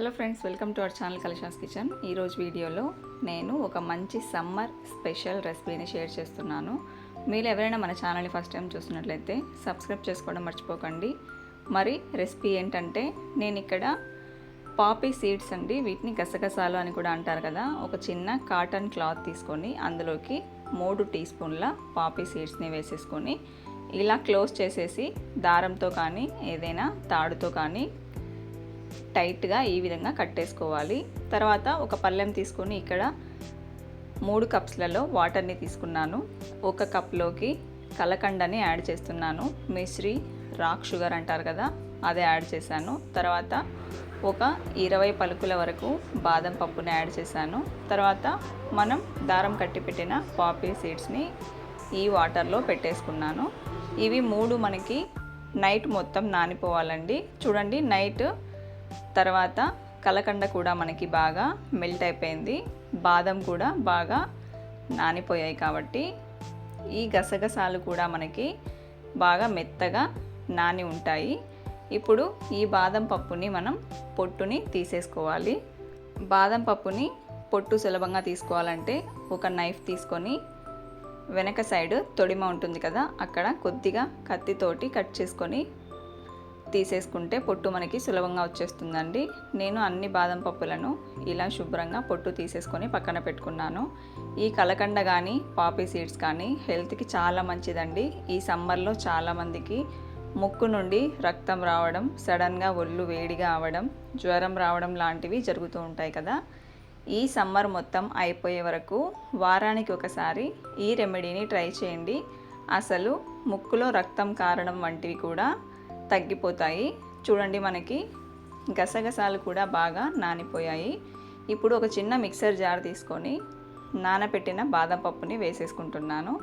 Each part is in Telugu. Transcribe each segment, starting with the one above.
Hello friends welcome to our channel Kalasha's kitchen. ఈరోజు వీడియోలో నేను ఒక మంచి సమ్మర్ స్పెషల్ రెసిపీని షేర్ చేస్తున్నాను. మీరు ఎవరైనా మన ఛానల్ని ఫస్ట్ టైం చూస్తున్నట్లయితే సబ్స్క్రైబ్ చేసుకోవడం మర్చిపోకండి. మరి రెసిపీ ఏంటంటే నేను ఇక్కడ పాపీ సీడ్స్ అండి వీటిని గసగసాలు అని కూడా అంటారు కదా ఒక చిన్న కాటన్ క్లాత్ తీసుకొని అందులోకి మూడు టీ స్పూన్ల పాపీ సీడ్స్ని వేసేసుకొని ఇలా క్లోజ్ చేసేసి దారంతో కానీ ఏదైనా తాడుతో కానీ టైట్గా ఈ విధంగా కట్టేసుకోవాలి. తర్వాత ఒక పళ్ళెం తీసుకొని ఇక్కడ మూడు కప్స్లలో వాటర్ని తీసుకున్నాను. ఒక కప్లోకి కలకండని యాడ్ చేస్తున్నాను. మిశ్రీ రాక్ షుగర్ అంటారు కదా అదే యాడ్ చేశాను. తర్వాత ఒక ఇరవై పలుకుల వరకు బాదం పప్పుని యాడ్ చేశాను. తర్వాత మనం దారం కట్టి పెట్టిన పాపీ సీడ్స్ని ఈ వాటర్లో పెట్టేసుకున్నాను. ఇవి మూడు మనకి నైట్ మొత్తం నానిపోవాలండి. చూడండి నైట్ తర్వాత కలకండ కూడా మనకి బాగా మెల్ట్ అయిపోయింది. బాదం కూడా బాగా నానిపోయాయి కాబట్టి ఈ గసగసాలు కూడా మనకి బాగా మెత్తగా నాని ఉంటాయి. ఇప్పుడు ఈ బాదం పప్పుని మనం పొట్టుని తీసేసుకోవాలి. బాదం పప్పుని పొట్టు సులభంగా తీసుకోవాలంటే ఒక నైఫ్ తీసుకొని వెనక సైడ్ తొడిమ ఉంటుంది కదా అక్కడ కొద్దిగా కత్తితోటి కట్ చేసుకొని తీసేసుకుంటే పొట్టు మనకి సులభంగా వచ్చేస్తుందండి. నేను అన్ని బాదం పప్పులను ఇలా శుభ్రంగా పొట్టు తీసేసుకొని పక్కన పెట్టుకున్నాను. ఈ కలకండ కానీ పాపీ సీడ్స్ కానీ హెల్త్కి చాలా మంచిదండి. ఈ సమ్మర్లో చాలామందికి ముక్కు నుండి రక్తం రావడం సడన్గా ఒళ్ళు వేడిగా అవడం జ్వరం రావడం లాంటివి జరుగుతూ ఉంటాయి కదా. ఈ సమ్మర్ మొత్తం అయిపోయే వరకు వారానికి ఒకసారి ఈ రెమెడీని ట్రై చేయండి. అసలు ముక్కులో రక్తం కారడం వంటివి కూడా తగ్గిపోతాయి. చూడండి మనకి గసగసాలు కూడా బాగా నానిపోయాయి. ఇప్పుడు ఒక చిన్న మిక్సర్ జార్ తీసుకొని నానబెట్టిన బాదం పప్పుని వేసేసుకుంటున్నాను.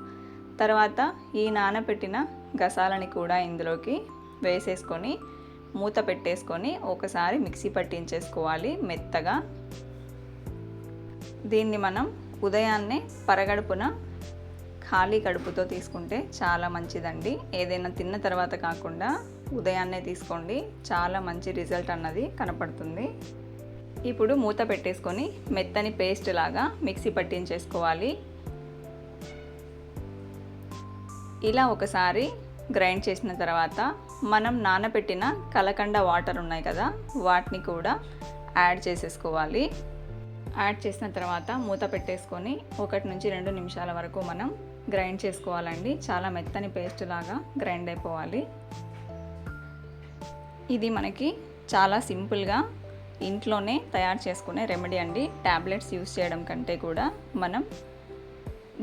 తర్వాత ఈ నానబెట్టిన గసాలని కూడా ఇందులోకి వేసేసుకొని మూత పెట్టేసుకొని ఒకసారి మిక్సీ పట్టించేసుకోవాలి మెత్తగా. దీన్ని మనం ఉదయాన్నే పరగడుపున ఖాళీ కడుపుతో తీసుకుంటే చాలా మంచిదండి. ఏదైనా తిన్న తర్వాత కాకుండా ఉదయాన్నే తీసుకోండి. చాలా మంచి రిజల్ట్ అన్నది కనపడుతుంది. ఇప్పుడు మూత పెట్టేసుకొని మెత్తని పేస్ట్ లాగా మిక్సీ పట్టించేసుకోవాలి. ఇలా ఒకసారి గ్రైండ్ చేసిన తర్వాత మనం నానబెట్టిన కలకండ వాటర్ ఉన్నాయి కదా వాటిని కూడా యాడ్ చేసేసుకోవాలి. యాడ్ చేసిన తర్వాత మూత పెట్టేసుకొని ఒకటి నుంచి రెండు నిమిషాల వరకు మనం గ్రైండ్ చేసుకోవాలండి. చాలా మెత్తని పేస్ట్ లాగా గ్రైండ్ అయిపోవాలి. ఇది మనకి చాలా సింపుల్గా ఇంట్లోనే తయారు చేసుకునే రెమెడీ అండి. ట్యాబ్లెట్స్ యూస్ చేయడం కంటే కూడా మనం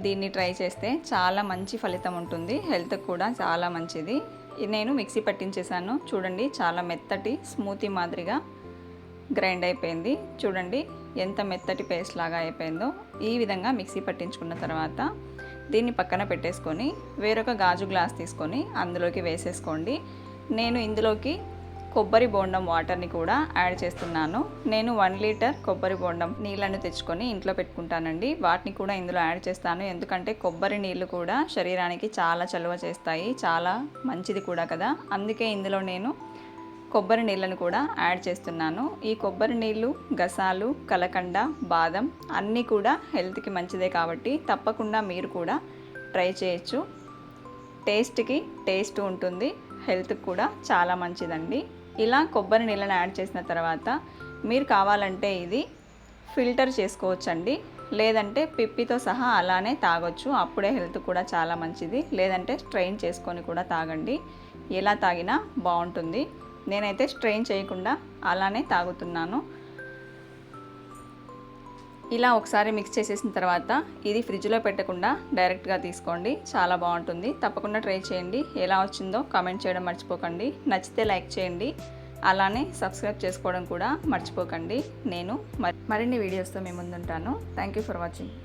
దీన్ని ట్రై చేస్తే చాలా మంచి ఫలితం ఉంటుంది. హెల్త్ కూడా చాలా మంచిది. నేను మిక్సీ పట్టించేసాను చూడండి చాలా మెత్తటి స్మూతీ మాదిరిగా గ్రైండ్ అయిపోయింది. చూడండి ఎంత మెత్తటి పేస్ట్ లాగా అయిపోయిందో. ఈ విధంగా మిక్సీ పట్టించుకున్న తర్వాత దీన్ని పక్కన పెట్టేసుకొని వేరొక గాజు గ్లాస్ తీసుకొని అందులోకి వేసేసుకోండి. నేను ఇందులోకి కొబ్బరి బోండం వాటర్ని కూడా యాడ్ చేస్తున్నాను. నేను వన్ లీటర్ కొబ్బరి బోండం నీళ్ళను తెచ్చుకొని ఇంట్లో పెట్టుకుంటానండి. వాటిని కూడా ఇందులో యాడ్ చేస్తాను. ఎందుకంటే కొబ్బరి నీళ్ళు కూడా శరీరానికి చాలా చలువ చేస్తాయి. చాలా మంచిది కూడా కదా. అందుకే ఇందులో నేను కొబ్బరి నీళ్ళను కూడా యాడ్ చేస్తున్నాను. ఈ కొబ్బరి నీళ్ళు గసాలు కలకండ బాదం అన్నీ కూడా హెల్త్కి మంచిదే కాబట్టి తప్పకుండా మీరు కూడా ట్రై చేయొచ్చు. టేస్ట్కి టేస్ట్ ఉంటుంది హెల్త్కి కూడా చాలా మంచిదండి. ఇలా కొబ్బరి నీళ్ళని యాడ్ చేసిన తర్వాత మీరు కావాలంటే ఇది ఫిల్టర్ చేసుకోవచ్చండి. లేదంటే పిప్పితో సహా అలానే తాగొచ్చు అప్పుడే హెల్త్ కూడా చాలా మంచిది. లేదంటే స్ట్రెయిన్ చేసుకొని కూడా తాగండి. ఎలా తాగినా బాగుంటుంది. నేనైతే స్ట్రెయిన్ చేయకుండా అలానే తాగుతున్నాను. ఇలా ఒకసారి మిక్స్ చేసేసిన తర్వాత ఇది ఫ్రిడ్జ్లో పెట్టకుండా డైరెక్ట్గా తీసుకోండి. చాలా బాగుంటుంది. తప్పకుండా ట్రై చేయండి. ఎలా వచ్చిందో కామెంట్ చేయడం మర్చిపోకండి. నచ్చితే లైక్ చేయండి. అలానే సబ్స్క్రైబ్ చేసుకోవడం కూడా మర్చిపోకండి. నేను మరిన్ని వీడియోస్తో మీ ముందుంటాను. Thank you for watching.